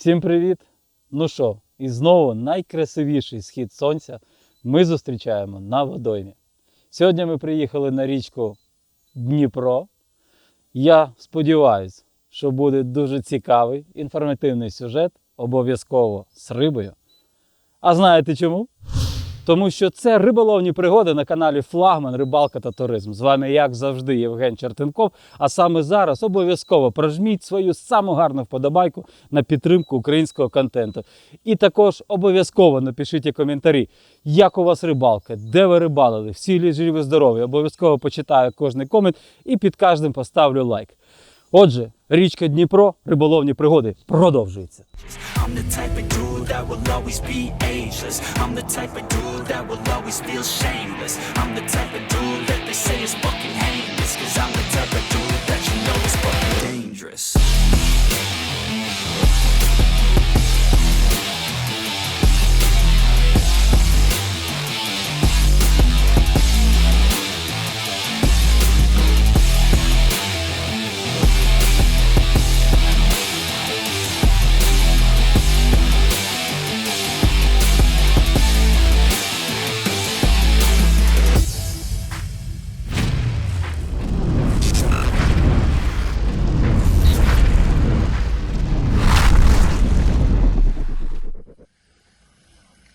Всім привіт! Ну що, і знову найкрасивіший схід сонця ми зустрічаємо на водоймі. Сьогодні ми приїхали на річку Дніпро. Я сподіваюся, що буде дуже цікавий інформативний сюжет, обов'язково з рибою. А знаєте чому? Тому що це риболовні пригоди на каналі Флагман Рибалка та Туризм. З вами, як завжди, Євген Чертенков. А саме зараз обов'язково прожміть свою саму гарну вподобайку на підтримку українського контенту. І також обов'язково напишіть коментарі, як у вас рибалка, де ви рибалили, всі живі здорові. Обов'язково почитаю кожний комент і під кожним поставлю лайк. Отже, річка Дніпро, риболовні пригоди продовжуються. I'm the type of dude that they say is fucking heinous. Cause I'm the type of dude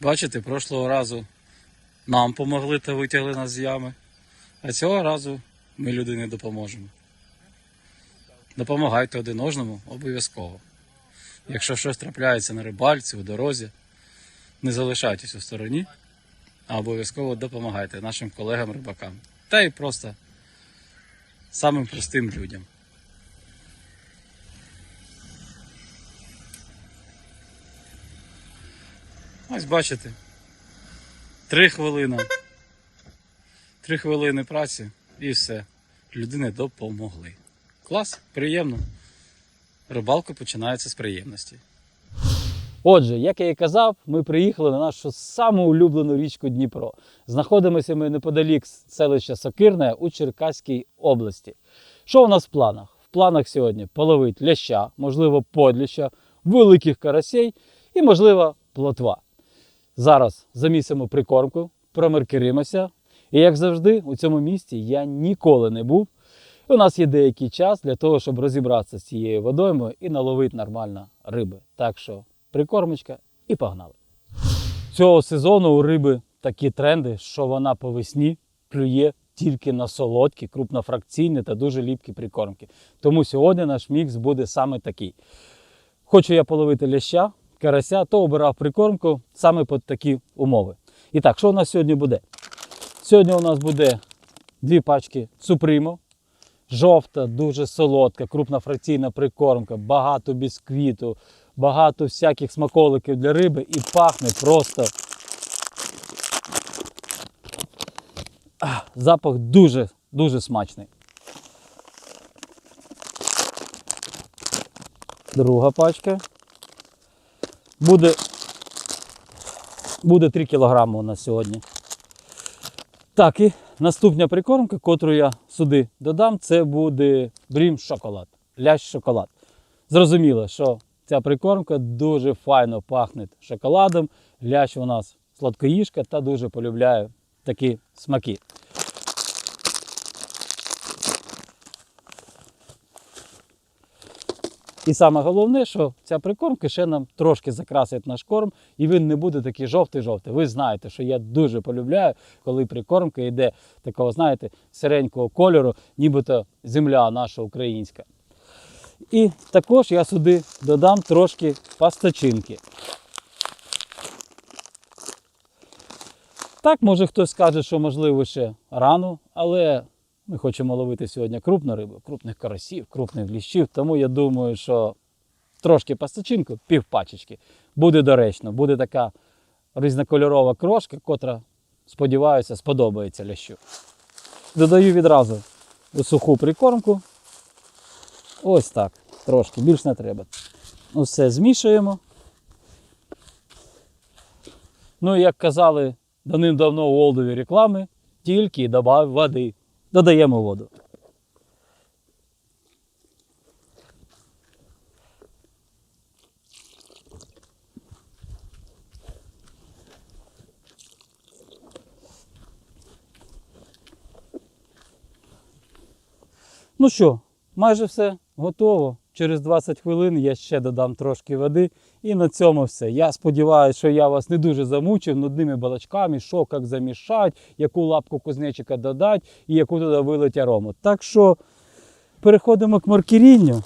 Бачите, прошлого разу нам помогли та витягли нас з ями. А цього разу ми людині допоможемо. Допомагайте один одному обов'язково. Якщо щось трапляється на рибальці, у дорозі, не залишайтесь у стороні, а обов'язково допомагайте нашим колегам-рибакам. Та й просто самим простим людям. Ось бачите. Три хвилини. Три хвилини праці і все. Людини допомогли. Клас, приємно. Рибалка починається з приємності. Отже, як я і казав, ми приїхали на нашу саму улюблену річку Дніпро. Знаходимося ми неподалік селища Сокирне у Черкаській області. Що у нас в планах? В планах сьогодні половить ляща, можливо, подліща, великих карасей і, можливо, плотва. Зараз замісимо прикормку, промаркеримося. І як завжди, у цьому місті я ніколи не був. У нас є деякий час для того, щоб розібратися з цією водоймою і наловити нормально риби. Так що прикормочка і погнали. Цього сезону у риби такі тренди, що вона по весні клює тільки на солодкі, крупнофракційні та дуже ліпкі прикормки. Тому сьогодні наш мікс буде саме такий. Хочу я половити ляща, карася, то обирав прикормку саме під такі умови. І так, що у нас сьогодні буде? Сьогодні у нас буде дві пачки супримо, жовта, дуже солодка, крупнофракційна прикормка, багато бісквіту, багато всяких смаколиків для риби і пахне просто. Запах дуже, дуже смачний. Друга пачка. Буде, буде 3 кг у нас сьогодні. Так, і наступна прикормка, котру я сюди додам, це буде брім шоколад. Лящ шоколад. Зрозуміло, що ця прикормка дуже файно пахне шоколадом. Лящ у нас сладкоїжка та дуже полюбляє такі смаки. І саме головне, що ця прикормка ще нам трошки закрасить наш корм, і він не буде такий жовтий-жовтий. Ви знаєте, що я дуже полюбляю, коли прикормка йде такого, знаєте, сиренького кольору, нібито земля наша українська. І також я сюди додам трошки пастачинки. Так, може хтось скаже, що можливо ще рано, але ми хочемо ловити сьогодні крупну рибу, крупних карасів, крупних ліщів. Тому я думаю, що трошки пастачинку, пів пачечки, буде доречно. Буде така різнокольорова крошка, котра, сподіваюся, сподобається лящу. Додаю відразу суху прикормку. Ось так. Трошки, більш не треба. Усе змішуємо. Ну, як казали давним-давно у Олдові реклами, тільки додав води додаємо воду. Ну що, майже все готово. Через 20 хвилин я ще додам трошки води. І на цьому все. Я сподіваюся, що я вас не дуже замучив нудними балачками, що як замішати, яку лапку кузнечика додати і яку туди вилить арому. Так що переходимо к маркерінню.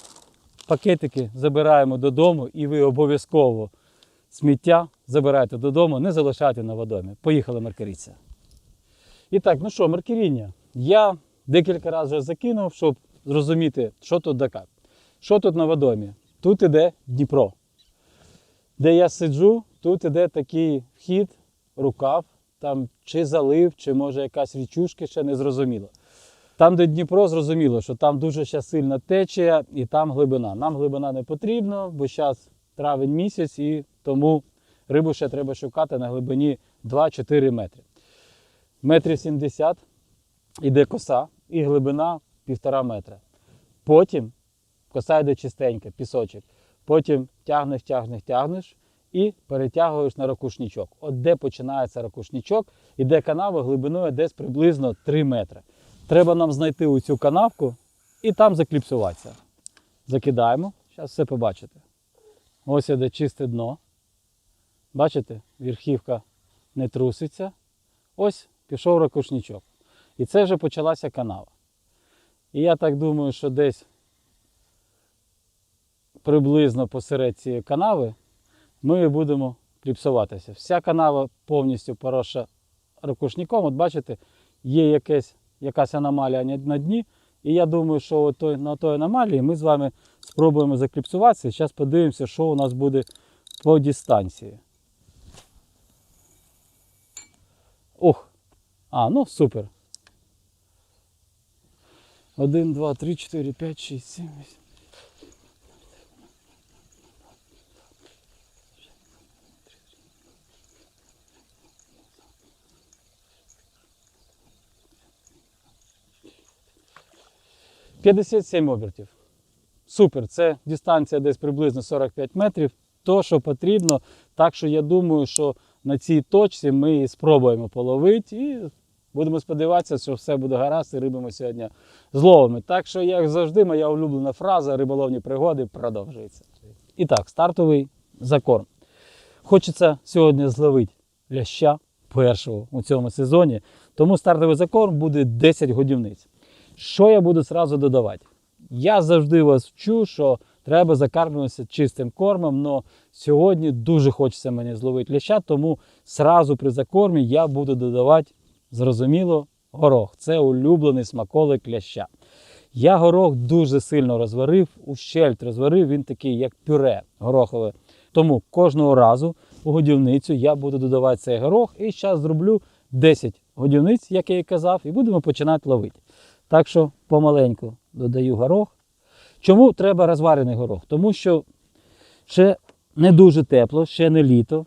Пакетики забираємо додому, і ви обов'язково сміття забирайте додому, не залишайте на водомі. Поїхали маркеріться. І так, ну що, маркеріння. Я декілька разів закинув, щоб зрозуміти, що тут да як. Що тут на водомі? Тут іде Дніпро. Де я сиджу, тут іде такий вхід, рукав, там чи залив, чи може якась річушка, ще не зрозуміло. Там, де Дніпро, зрозуміло, що там дуже ще сильна течія і там глибина. Нам глибина не потрібна, бо зараз травень місяць і тому рибу ще треба шукати на глибині 2-4 метри. Метрів 70 іде коса і глибина 1,5 метра. Потім коса йде чистенька, пісочок. Потім тягнеш, тягнеш, тягнеш і перетягуєш на ракушничок. От де починається ракушничок, іде канава глибиною десь приблизно 3 метри. Треба нам знайти оцю канавку і там закліпсуватися. Закидаємо, зараз все побачите. Ось іде чисте дно. Бачите, верхівка не труситься. Ось пішов ракушничок. І це вже почалася канава. І я так думаю, що десь приблизно посеред цієї канави ми будемо кліпсуватися. Вся канава повністю поросша ракушником. От бачите, є якесь, якась аномалія на дні. І я думаю, що от той, на той аномалії ми з вами спробуємо закліпсуватися. Зараз подивимося, що у нас буде по дистанції. Ох! А, ну супер. 1, 2, 3, 4, 5, 6, 7, 8. П'ятдесят сім обертів. Супер, це дистанція десь приблизно 45 метрів. То, що потрібно. Так що я думаю, що на цій точці ми і спробуємо половити і будемо сподіватися, що все буде гаразд і риби ми сьогодні зловимо. Так що, як завжди, моя улюблена фраза риболовні пригоди продовжується. І так, стартовий закорм. Хочеться сьогодні зловити ляща першого у цьому сезоні, тому стартовий закорм буде 10 годівниць. Що я буду зразу додавати? Я завжди вас вчу, що треба закармлюватися чистим кормом, але сьогодні дуже хочеться мені зловити ляща, тому зразу при закормі я буду додавати, зрозуміло, горох. Це улюблений смаколик ляща. Я горох дуже сильно розварив, ущельт розварив, він такий, як пюре горохове. Тому кожного разу у годівницю я буду додавати цей горох і зараз зроблю 10 годівниць, як я і казав, і будемо починати ловити. Так що помаленьку додаю горох. Чому треба розварений горох? Тому що ще не дуже тепло, ще не літо.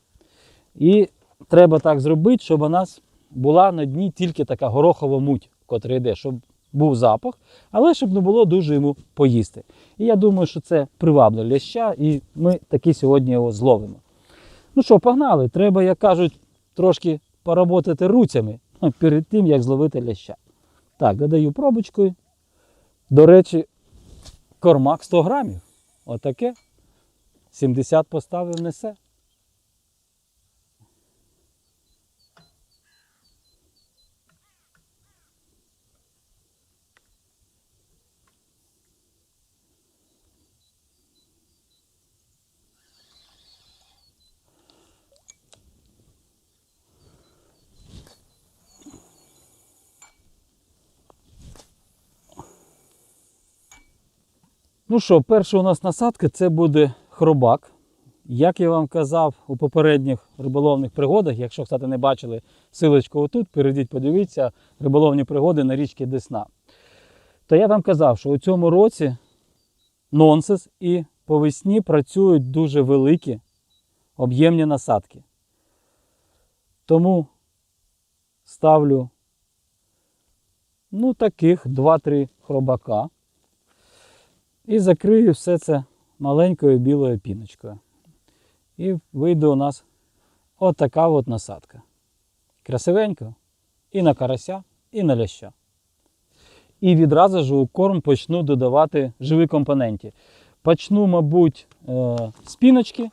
І треба так зробити, щоб у нас була на дні тільки така горохова муть, котра йде, щоб був запах, але щоб не було дуже йому поїсти. І я думаю, що це приваблює ляща, і ми таки сьогодні його зловимо. Ну що, погнали, треба, як кажуть, трошки поработати руцями ну, перед тим, як зловити ляща. Так, додаю пробочкою. До речі, кормак 100 грамів. Отаке. 70 поставив несе. Ну що, перша у нас насадка це буде хробак. Як я вам казав у попередніх риболовних пригодах, якщо, кстати, не бачили силочку отут, перейдіть, подивіться риболовні пригоди на річці Десна. То я вам казав, що у цьому році нонсенс і по весні працюють дуже великі об'ємні насадки. Тому ставлю ну, таких 2-3 хробака. І закрию все це маленькою білою піночкою. І вийде у нас отака от насадка. Красивенько. І на карася, і на ляща. і відразу ж у корм почну додавати живі компоненти. Почну, мабуть, е, з піночки,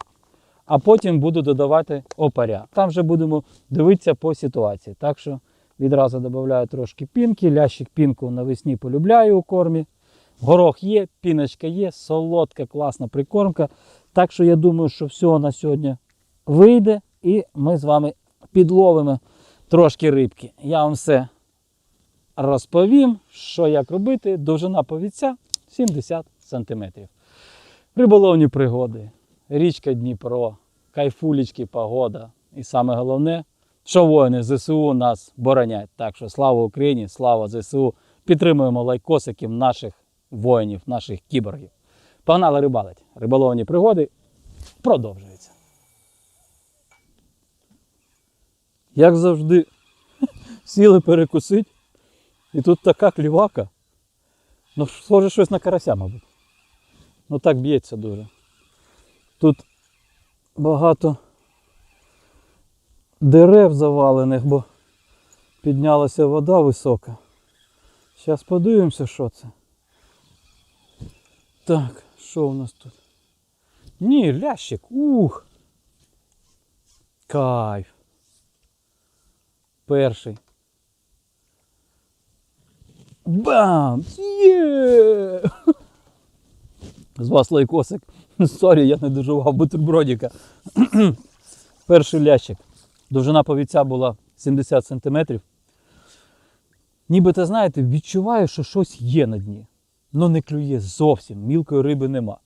а потім буду додавати опаря. Там вже будемо дивитися по ситуації. Так що відразу додаю трошки пінки, лящик пінку навесні полюбляю у кормі. Горох є, піночка є, солодка, класна прикормка. Так що я думаю, що все на сьогодні вийде, і ми з вами підловимо трошки рибки. Я вам все розповім, що як робити. Довжина повідця 70 см. Риболовні пригоди, річка Дніпро, кайфулічки, погода. І саме головне, що воїни ЗСУ нас боронять. Так що слава Україні, слава ЗСУ. Підтримуємо лайкосиків наших воїнів, наших кіборгів. Погнали рибалить. Риболовні пригоди продовжуються. Як завжди, сіли перекусить, і тут така клівака. Ну, схоже щось на карася, мабуть. Ну так б'ється дуже. Тут багато дерев завалених, бо піднялася вода висока. Зараз подивимося, що це. Так, що у нас тут? Ні, лящик. Ух. Кайф. Перший. Бам! Є! З вас лайкосик. Сорі, я не доживав бутербродика. Перший лящик. Довжина повіця була 70 см. Нібито, знаєте, відчуваю, що щось є на дні. Ну не клює зовсім, мілкої риби нема.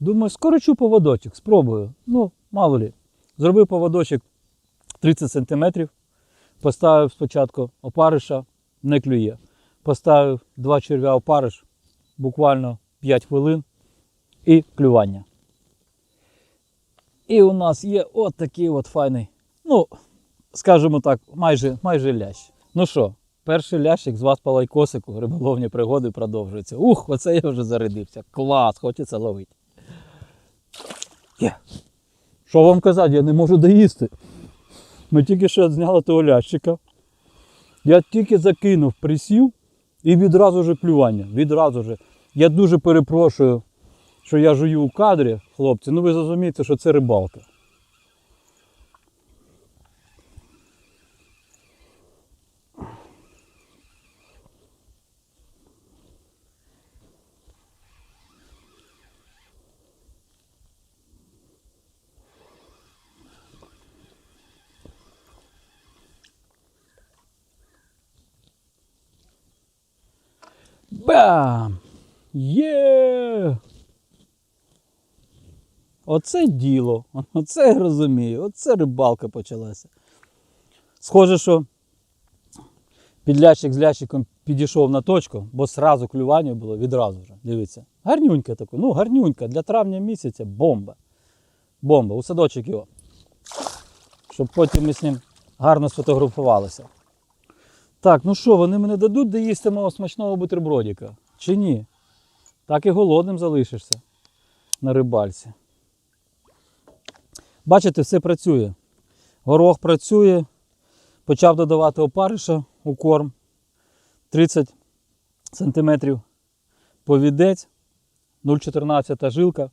Думаю, скорочу поводочок, спробую. Ну, мало лі. Зробив поводочок 30 см. Поставив спочатку опариша, не клює. Поставив два черв'я опариш, буквально 5 хвилин і клювання. І у нас є от такий от файний, ну, скажімо так, майже, майже лящ. Ну що, перший лящик з вас по лайкосику, риболовні пригоди продовжуються. Ух, оце я вже зарядився. Клас, хочеться ловити. Що вам казати, я не можу доїсти. Ми тільки що зняли того лящика. Я тільки закинув, присів і відразу же клювання. Відразу же. Я дуже перепрошую, що я жую у кадрі, хлопці. Ну ви зрозумієте, що це рибалка. Бам! Є! Оце діло. Оце я розумію. Оце рибалка почалася. Схоже, що підлящик з лящиком підійшов на точку, бо сразу клювання було відразу вже. Дивіться. Гарнюнька таку. Ну, гарнюнька. Для травня місяця бомба. Бомба. У садочок його. Щоб потім ми з ним гарно сфотографувалися. Так, ну що, вони мене дадуть доїсти мого смачного бутербродика? Чи ні? Так і голодним залишишся на рибальці. Бачите, все працює. Горох працює. Почав додавати опариша у корм 30 см повідець, 0,14 жилка,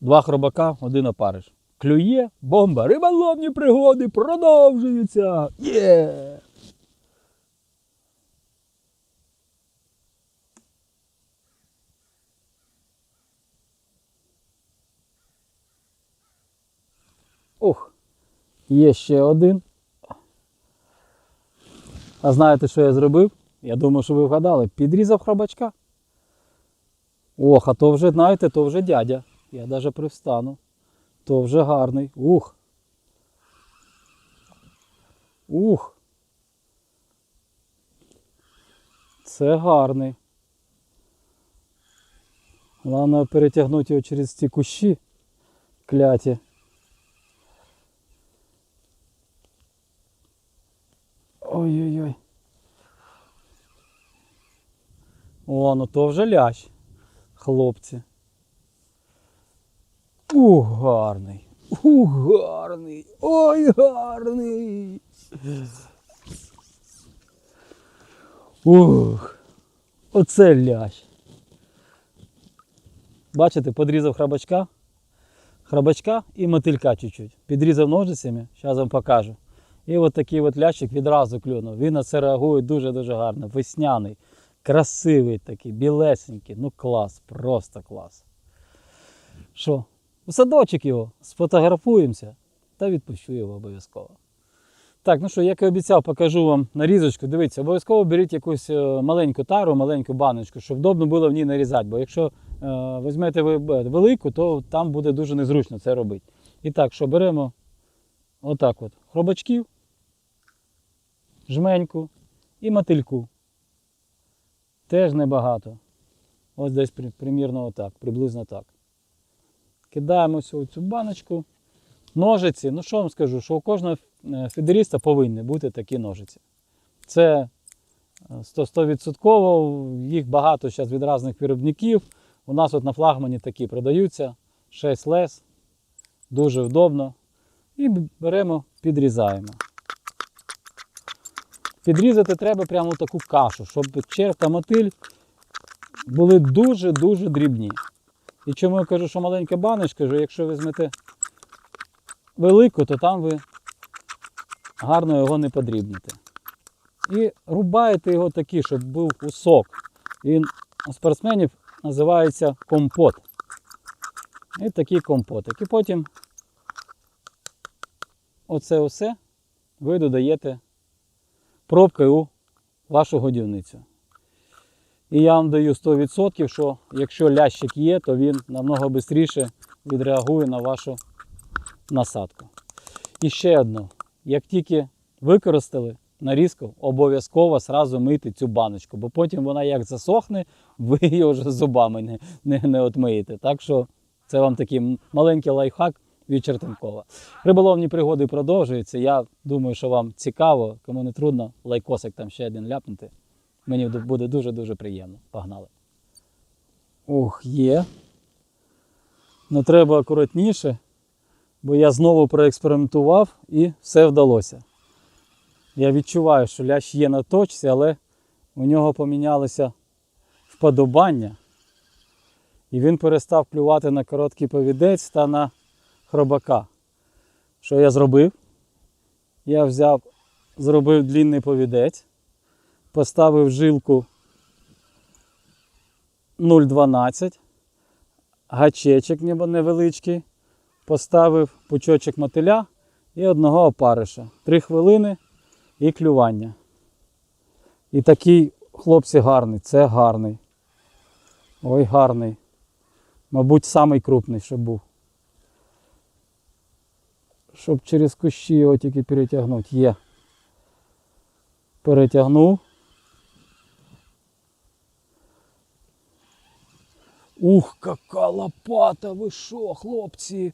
два хробака, один опариш. Клює, бомба, риболовні пригоди продовжуються. Є! Ох, є ще один. А знаєте, що я зробив? Я думаю, що ви вгадали. Підрізав хробачка. Ох, а то вже, знаєте, то вже дядя. Я навіть привстану. То вже гарний. Ух. Ух. Це гарний. Головне перетягнути його через ці кущі кляті. Ой-ой-ой. О, ну то вже лящ, хлопці. Ух, гарний. Ух, гарний. Ой, гарний. Ух, оце лящ. Бачите, подрізав храбачка, храбачка і мотилька чуть-чуть. Підрізав ножицями, зараз вам покажу. І от такий от лящик відразу клюнув. Він на це реагує дуже-дуже гарно. Весняний, красивий такий, білесенький. Ну клас, просто клас. Що? У садочок його сфотографуємося та відпущу його обов'язково. Так, ну що, як і обіцяв, покажу вам нарізочку. Дивіться, обов'язково беріть якусь е, маленьку тару, маленьку баночку, щоб вдобно було в ній нарізати. Бо якщо е, візьмете е, велику, то там буде дуже незручно це робити. І так, що беремо отак от хробачків, жменьку і мотильку. Теж небагато. Ось десь примірно отак, приблизно так. Кидаємо всю цю баночку. Ножиці, ну що вам скажу, що у кожного е, фідеріста повинні бути такі ножиці. Це е, 100%, їх багато зараз від різних виробників. У нас от на флагмані такі продаються, 6 лес, дуже вдобно. І беремо, підрізаємо. Підрізати треба прямо таку кашу, щоб черв та мотиль були дуже-дуже дрібні. І чому я кажу, що маленька баночка, що якщо візьмете велику, то там ви гарно його не подрібните. І рубаєте його такий, щоб був кусок. Він у спортсменів називається компот. І такий компотик. І потім оце все ви додаєте пробкою у вашу годівницю. І я вам даю 100%, що якщо лящик є, то він намного швидше відреагує на вашу насадку. І ще одно. Як тільки використали нарізку, обов'язково сразу мийте цю баночку, бо потім вона як засохне, ви її вже зубами не, не, не отмиєте. Так що це вам такий маленький лайфхак від Чертенкова. Риболовні пригоди продовжуються. Я думаю, що вам цікаво, кому не трудно, лайкосик там ще один ляпнути. Мені буде дуже-дуже приємно. Погнали. Ох, є. Ну треба акуратніше, бо я знову проекспериментував і все вдалося. Я відчуваю, що лящ є на точці, але у нього помінялося вподобання. І він перестав клювати на короткий повідець та на хробака. Що я зробив? Я взяв, зробив длінний повідець, поставив жилку 0,12, гачечок невеличкий, поставив пучочок мотиля і одного опариша. Три хвилини і клювання. І такий, хлопці, гарний, це гарний. Ой, гарний. Мабуть, самий крупний, що був. Щоб через кущі його тільки перетягнути. Є. Перетягнув. Ух, яка лопата, ви що, хлопці?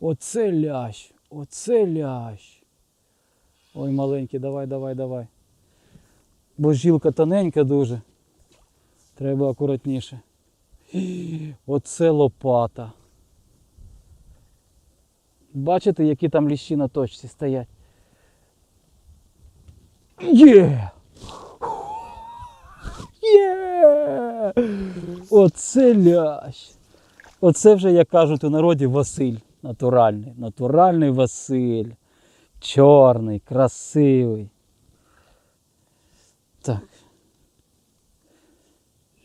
Оце лящ, оце лящ. Ой, маленький, давай, давай, давай. Бо жилка тоненька дуже. Треба акуратніше. Оце лопата. Бачите, які там ліщі на точці стоять? Є! Оце лящ. Оце вже, як кажуть у народі, Василь натуральний. Натуральний Василь. Чорний, красивий. Так.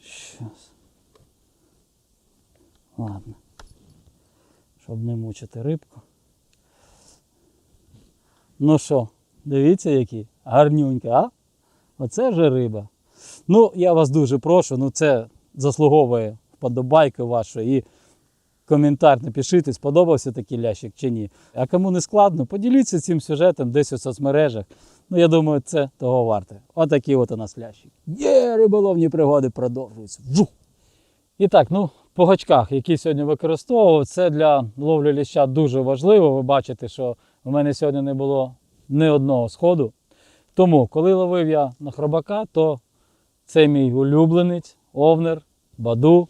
Щас. Ладно. Щоб не мучити рибку. Ну що, дивіться, які гарнюнькі, а? Оце вже риба. Ну, я вас дуже прошу, ну це заслуговує вподобайки вашої і коментар напишіть, сподобався такий лящик чи ні. А кому не складно, поділіться цим сюжетом десь у соцмережах. Ну, я думаю, це того варте. Отакі от у нас лящик. Є, риболовні пригоди продовжуються. Вжух! І так, ну, по гачках, які сьогодні використовував, це для ловлі ліща дуже важливо. Ви бачите, що в мене сьогодні не було ні одного сходу. Тому, коли ловив я на хробака, то це мій улюбленець, овнер, баду.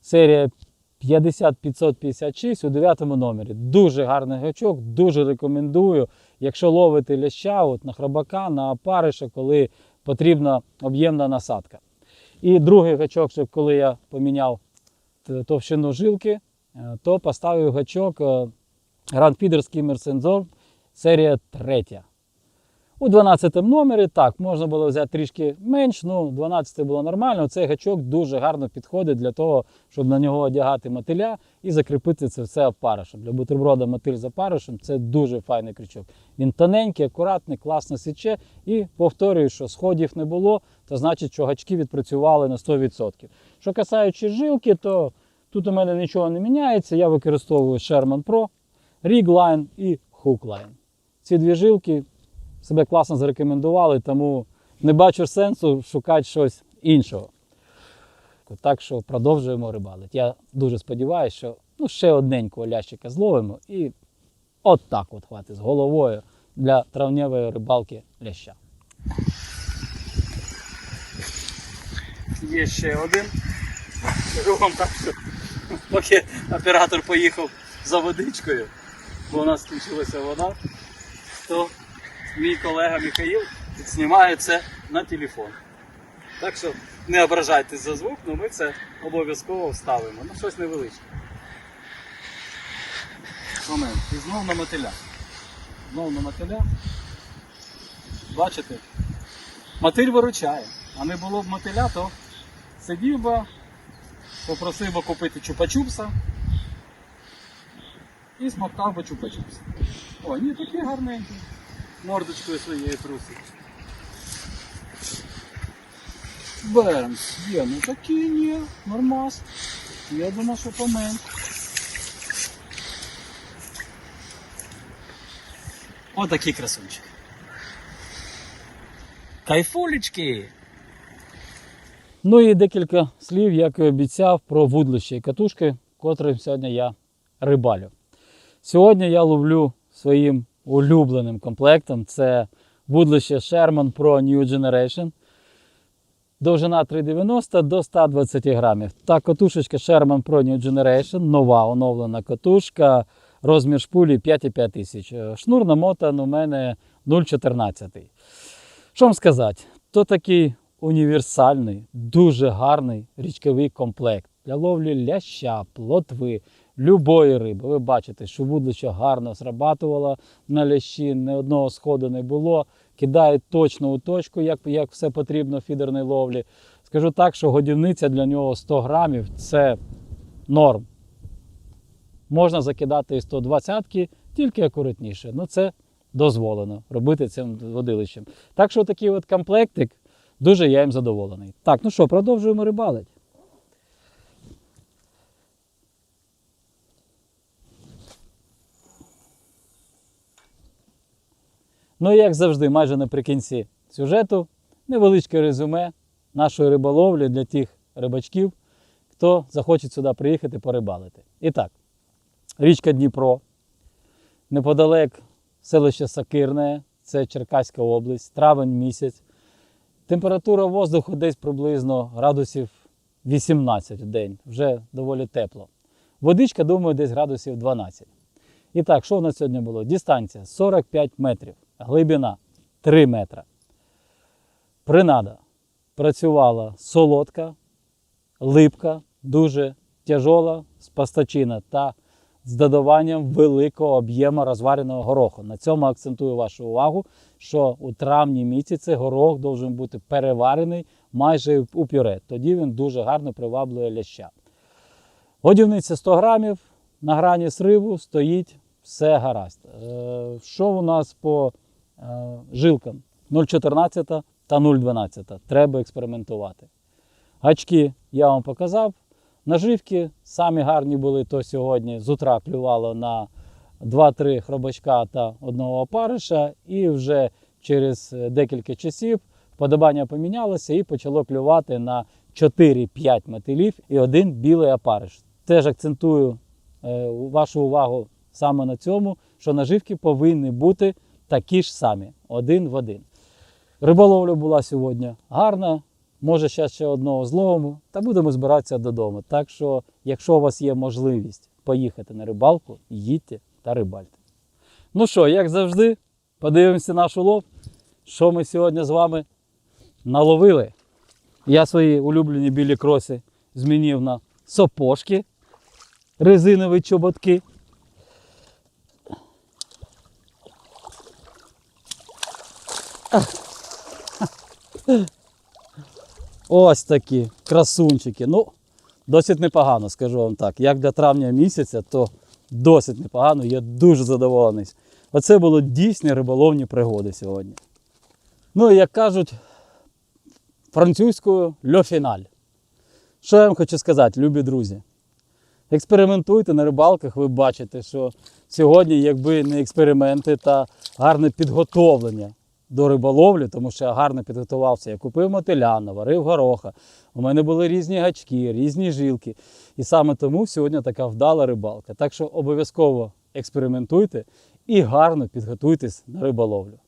Серія 50556 у 9 номері. Дуже гарний гачок, дуже рекомендую. Якщо ловите ляща от на хробака, на опариша, коли потрібна об'ємна насадка. І другий гачок, що коли я поміняв товщину жилки, е, то поставив гачок е, Grand Feeder Skimmer серія 3. У 12 номері так, можна було взяти трішки менш, ну 12 було нормально. Цей гачок дуже гарно підходить для того, щоб на нього одягати мотиля і закріпити це все опаришем. Для бутерброда мотиль з опаришем це дуже файний крючок. Він тоненький, акуратний, класно січе. І повторюю, що сходів не було, то значить, що гачки відпрацювали на 100%. Що касаючи жилки, то тут у мене нічого не міняється. Я використовую Sherman Pro, Rig-Line і Hook Line. Ці дві жилки себе класно зарекомендували, тому не бачу сенсу шукати щось іншого. Так що продовжуємо рибалити. Я дуже сподіваюся, що ну, ще одненького лящика зловимо і от так от хватить з головою для травневої рибалки ляща. Є ще один. Вам так, що поки оператор поїхав за водичкою, бо у нас скінчилася вода, то мій колега Михаїл знімає це на телефон. Так що не ображайтесь за звук, але ми це обов'язково вставимо. Ну, щось невеличке. Момент. І знов на мотиля. Знов на мотиля. Бачите? Мотиль виручає. А не було б мотиля, то сидів би, попросив би купити чупа-чупса і смоктав би чупа-чупса. О, ні, такі гарненькі. Мордочкою своєю трусить. Бернс, є, ну такі ні, нормас. Я думав, що помен. Отакий красунчик. Кайфулечки! Ну і декілька слів, як і обіцяв, про вудлище і катушки, котрим сьогодні я рибалю. Сьогодні я ловлю своїм улюбленим комплектом. Це вудлище Sherman Pro New Generation. Довжина 390 до 120 грамів. Та катушечка Sherman Pro New Generation, нова оновлена катушка, розмір шпулі 5,5 тисяч. Е, Шнур намотан у мене 0,14. Що вам сказати? То такий універсальний, дуже гарний річковий комплект для ловлі ляща, плотви, любої риби. Ви бачите, що вудлище гарно срабатувало на лящі, ні одного сходу не було. Кидає точно у точку, як, як все потрібно в фідерній ловлі. Скажу так, що годівниця для нього 100 грамів це норм. Можна закидати і 120 тільки акуратніше. Ну це дозволено робити цим водилищем. Так що такий от комплектик, дуже я їм задоволений. Так, ну що, продовжуємо рибалити. Ну і як завжди, майже наприкінці сюжету, невеличке резюме нашої риболовлі для тих рибачків, хто захоче сюди приїхати порибалити. І так, річка Дніпро, неподалек селище Сакирне, це Черкаська область, травень місяць. Температура воздуху десь приблизно градусів 18 в день, вже доволі тепло. Водичка, думаю, десь градусів 12. І так, що в нас сьогодні було? Дистанція 45 метрів, глибина 3 метра. Принада працювала солодка, липка, дуже тяжола спастачина та з додаванням великого об'єму розвареного гороху. На цьому акцентую вашу увагу, що у травні місяці горох должен бути переварений майже у пюре. Тоді він дуже гарно приваблює ляща. Годівниця 100 грамів, на грані сриву стоїть все гаразд. Е, Що у нас по жилкам? 0,14 та 0,12. Треба експериментувати. Гачки я вам показав. Наживки самі гарні були, то сьогодні з утра клювало на 2-3 хробачка та одного опариша, і вже через е, декілька часів вподобання помінялося і почало клювати на 4-5 мотилів і один білий опариш. Теж акцентую е, вашу увагу саме на цьому, що наживки повинні бути такі ж самі, один в один. Риболовля була сьогодні гарна. Може, ще ще одного зловимо, та будемо збиратися додому. Так що, якщо у вас є можливість поїхати на рибалку, їдьте та рибальте. Ну що, як завжди, подивимося наш улов, що ми сьогодні з вами наловили. Я свої улюблені білі кроси змінив на сапожки, резинові чоботки. Ось такі красунчики. Ну, досить непогано, скажу вам так. Як для травня місяця, то досить непогано. Я дуже задоволений. Оце було дійсні риболовні пригоди сьогодні. Ну і як кажуть французькою льо фіналь. Що я вам хочу сказати, любі друзі? Експериментуйте на рибалках, ви бачите, що сьогодні, якби не експерименти та гарне підготовлення до риболовлі, тому що я гарно підготувався. Я купив мотиля, наварив гороха. У мене були різні гачки, різні жилки. І саме тому сьогодні така вдала рибалка. Так що обов'язково експериментуйте і гарно підготуйтесь на риболовлю.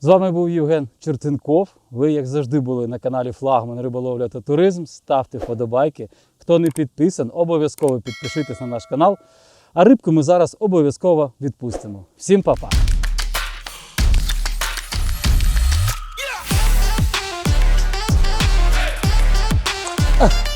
З вами був Євген Чертенков. Ви, як завжди, були на каналі Флагман Риболовля та Туризм. Ставте вподобайки. Хто не підписан, обов'язково підпишитесь на наш канал. А рибку ми зараз обов'язково відпустимо. Всім па-па! 嗯